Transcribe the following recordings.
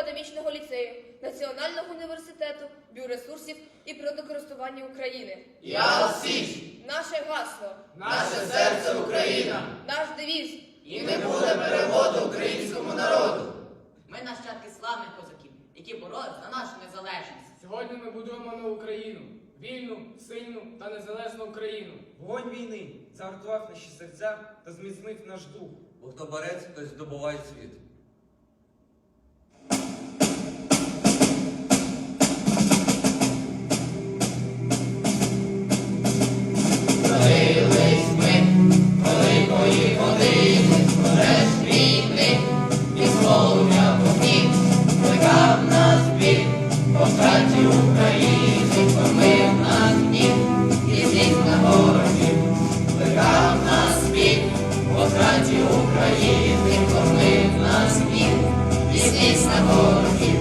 академічного ліцею, Національного університету, біоресурсів і природокористування України. Я Січ, Наше гасло, наше серце Україна, наш девіз. і не буде переводу українському народу. Ми нащадки славних козаків, які боролись за нашу незалежність. Сьогодні ми будуємо нову країну, вільну, сильну та незалежну Україну. Вогонь війни загартував наші серця та зміцнив наш дух. Бо хто бореться, той здобуває світ. України, кормив нас гнів, і зліз на ворогів.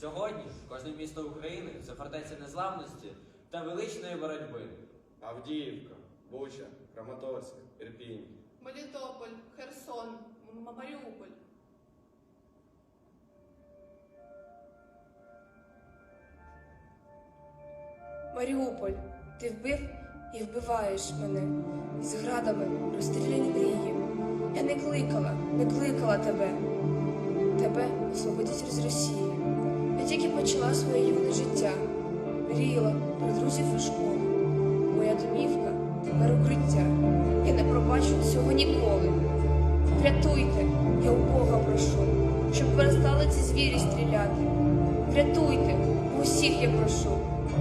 Сьогодні кожне місто України це фортеця незламності та величної боротьби. Авдіївка, Буча, Краматорськ, Ірпінь. Мелітополь, Херсон, Маріуполь. Маріуполь, ти вбив і вбиваєш мене. З градами розстріляні мрії. Я не кликала, не кликала тебе. Тебе освободять з Росії. Я тільки почала своє юне життя. Мріяла про друзів і школу. Моя домівка тепер укриття. Я не пробачу цього ніколи. Врятуйте, я у Бога прошу, щоб перестали ці звірі стріляти. Врятуйте, усіх я прошу.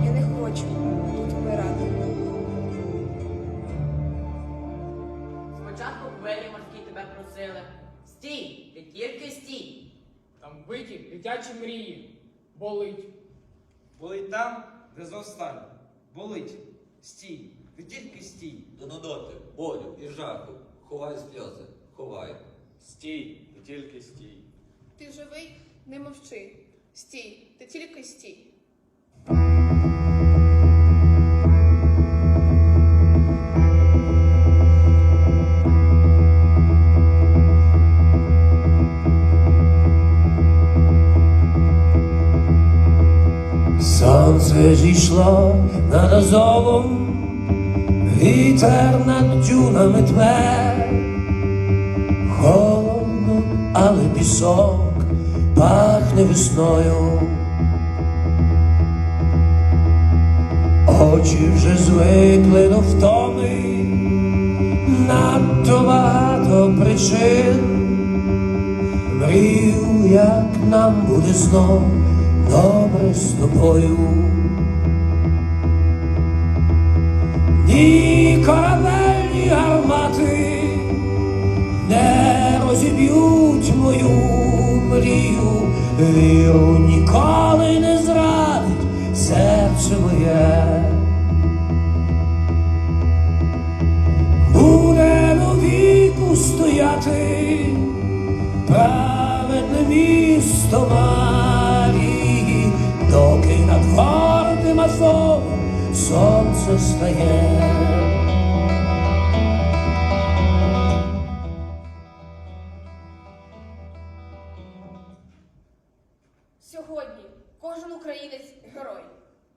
Я не хочу тут вмирати. Стій, ти тільки стій. Там вбиті дитячі мрії. Болить. Болить там, де зростання. Болить. Стій. Ти тільки стій. До нудоти, болю і жаху. Ховай сльози, ховай. Стій і тільки стій. Ти живий? Не мовчи. Стій, ти тільки стій. Зійшло над Азовом, вітер над дюнами тме, холодно, але пісок пахне весною. Очі вже звикли до втоми, надто багато причин. Мрію, як нам буде знов добре з тобою. Ні корабельні гармати не розіб'ють мою мрію, віру ніколи не зрадить серце моє. Буде до віку стояти праведне місто Марії, доки над гордим Азовом сонце стає. Сьогодні кожен українець герой,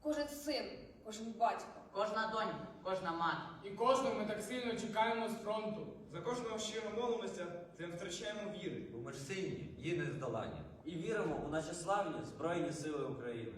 кожен син, кожен батько. Кожна донька, кожна мати. І кожного ми так сильно чекаємо з фронту. За кожного щиро молимося, не втрачаємо віри. Бо ми ж сильні, її не здолані. І віримо у наші славні Збройні Сили України.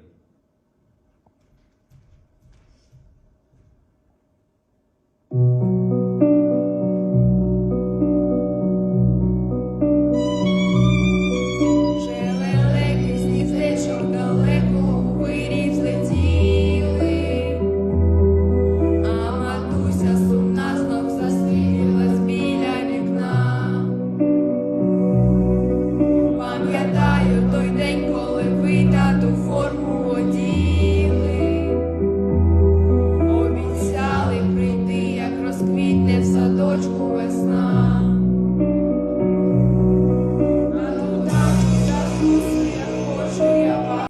садочку весна.